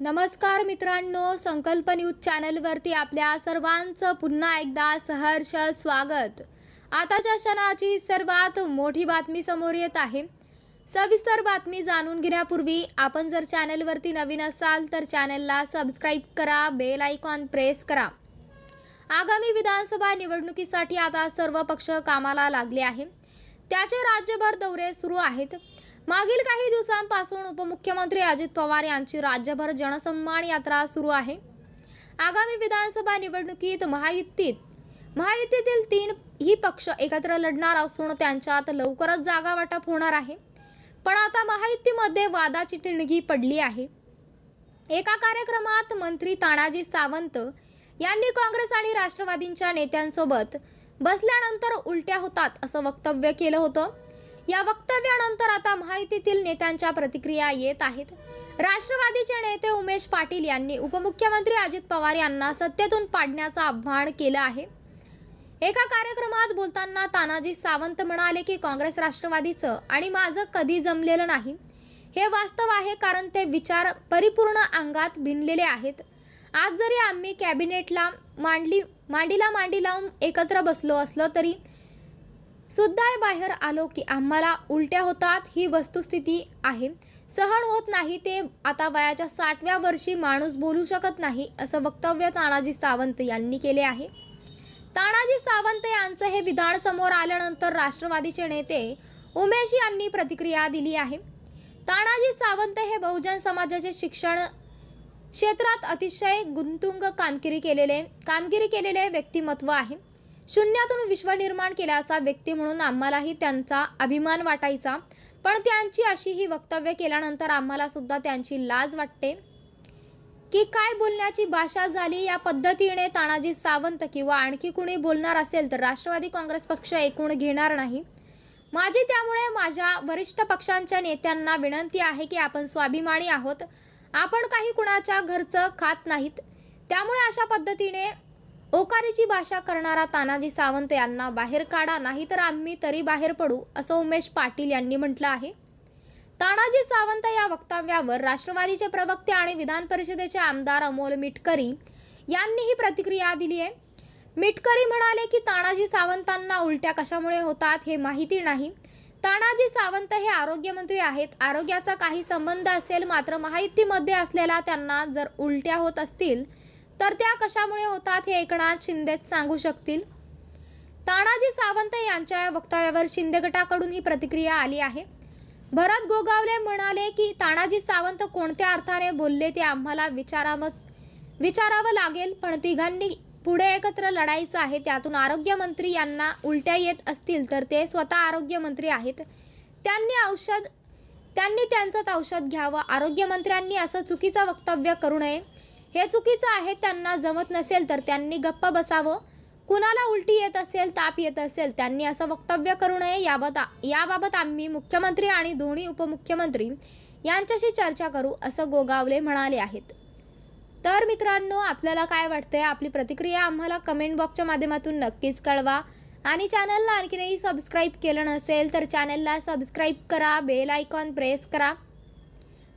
नमस्कार मित्रांनो संकल्प न्यूज चॅनलवरती आपल्या सर्वांचं पुन्हा एकदा सहर्ष स्वागत. आताच्या क्षणाची सर्वात मोठी बातमी समोर येत आहे. सविस्तर बातमी जाणून घेण्यापूर्वी आपण जर चॅनलवरती नवीन असाल तर चॅनलला सबस्क्राईब करा बेल आयकॉन प्रेस करा. आगामी विधानसभा निवडणुकीसाठी आता सर्व पक्ष कामाला लागले आहे. त्याचे राज्यभर दौरे सुरू आहेत. मागील काही दिवसांपासून उपमुख्यमंत्री अजित पवार यांची राज्यभर जनसन्मान यात्रा सुरू आहे. आगामी विधानसभा निवडणुकीत महायुतीत महायुतीतील तीन ही पक्ष एकत्र लढणार असून त्यांच्यात लवकरच जागा वाटप होणार आहे. पण आता महायुतीमध्ये वादाची ठिणगी पडली आहे. एका कार्यक्रमात मंत्री तानाजी सावंत यांनी काँग्रेस आणि राष्ट्रवादींच्या नेत्यांसोबत बसल्यानंतर उलट्या होतात असं वक्तव्य केलं होतं. या वक्तव्यानंतर आता महायुतीतील नेत्यांच्या प्रतिक्रिया येत आहेत. राष्ट्रवादीचे नेते उमेश पाटील यांनी उपमुख्यमंत्री अजित पवार यांना सत्तेतून पाडण्याचं आव्हान केलं आहे. एका कार्यक्रमात बोलताना तानाजी सावंत म्हणाले की काँग्रेस राष्ट्रवादीचं आणि माझं कधी जमलेलं नाही. हे वास्तव आहे कारण ते विचार परिपूर्ण अंगात भिनलेले आहेत. आज जरी आम्ही कॅबिनेटला मांडली मांडीला मांडी लावून एकत्र बसलो असलो तरी सुद्धा बाहेर आलो की आम्हाला उलट्या होतात ही वस्तुस्थिती आहे. सहन होत नाही ते आता वयाच्या साठव्या वर्षी माणूस बोलू शकत नाही असं वक्तव्य तानाजी सावंत यांनी केले आहे. तानाजी सावंत यांचं हे विधान समोर आल्यानंतर राष्ट्रवादीचे नेते उमेश यांनी प्रतिक्रिया दिली आहे. तानाजी सावंत हे बहुजन समाजाचे शिक्षण क्षेत्रात अतिशय गुंतुंग कामगिरी केलेले कामगिरी केलेले व्यक्तिमत्व आहे. शून्यातून विश्व निर्माण केल्याचा व्यक्ती म्हणून आम्हालाही त्यांचा अभिमान वाटायचा. पण त्यांची अशी ही वक्तव्य केल्यानंतर आम्हाला सुद्धा त्यांची लाज वाटते. की काय बोलण्याची भाषा झाली या पद्धतीने तानाजी सावंत किंवा आणखी कुणी बोलणार असेल तर राष्ट्रवादी काँग्रेस पक्ष एकूण घेणार नाही. माझी त्यामुळे माझ्या वरिष्ठ पक्षांच्या नेत्यांना विनंती आहे की आपण स्वाभिमानी आहोत. आपण काही कुणाच्या घरचं खात नाहीत. त्यामुळे अशा पद्धतीने ओकारीची भाषा करणारा तानाजी सावंत यांना बाहेर काढा नाही तर आम्ही तरी बाहेर पडू असं उमेश पाटील यांनी म्हटलं आहे. तानाजी सावंत या वक्तव्यावर राष्ट्रवादीचे प्रवक्ते आणि विधान परिषदेचे आमदार अमोल मिटकरी यांनीही प्रतिक्रिया दिली आहे. मिटकरी म्हणाले की तानाजी सावंतांना उलट्या कशामुळे होतात हे माहिती नाही. तानाजी सावंत हे आरोग्यमंत्री आहेत. आरोग्याचा काही संबंध असेल मात्र महायुतीमध्ये असलेला त्यांना जर उलट्या होत असतील तर त्या कशामुळे होतात हे एकनाथ शिंदेच सांगू शकतील? तानाजी सावंत यांच्या या वक्तव्यावर शिंदे गटाकडून ही प्रतिक्रिया आली आहे. भरत गोगावले म्हणाले की तानाजी सावंत कोणत्या अर्थाने बोलले ते आम्हाला विचारावं विचारावं लागेल पण तिघांनी पुढे एकत्र लढायचं आहे त्यातून आरोग्यमंत्री यांना उलट्या येत असतील तर ते स्वतः आरोग्यमंत्री आहेत. त्यांनी औषध त्यांनी त्यांचंच औषध घ्यावं आरोग्यमंत्र्यांनी असं चुकीचं वक्तव्य करू नये. हे चुकीचं आहे त्यांना जमत नसेल तर त्यांनी गप्प बसावं. कुणाला उलटी येत असेल ताप येत असेल त्यांनी असं वक्तव्य करू नये याबाबत याबाबत आम्ही मुख्यमंत्री आणि दोन्ही उपमुख्यमंत्री यांच्याशी चर्चा करू असं गोगावले म्हणाले आहेत. तर मित्रांनो आपल्याला काय वाटतंय? आपली प्रतिक्रिया आम्हाला कमेंट बॉक्सच्या माध्यमातून नक्कीच कळवा. आणि चॅनलला आणखीनही सबस्क्राईब केलं नसेल तर चॅनलला सबस्क्राईब करा बेल आयकॉन प्रेस करा.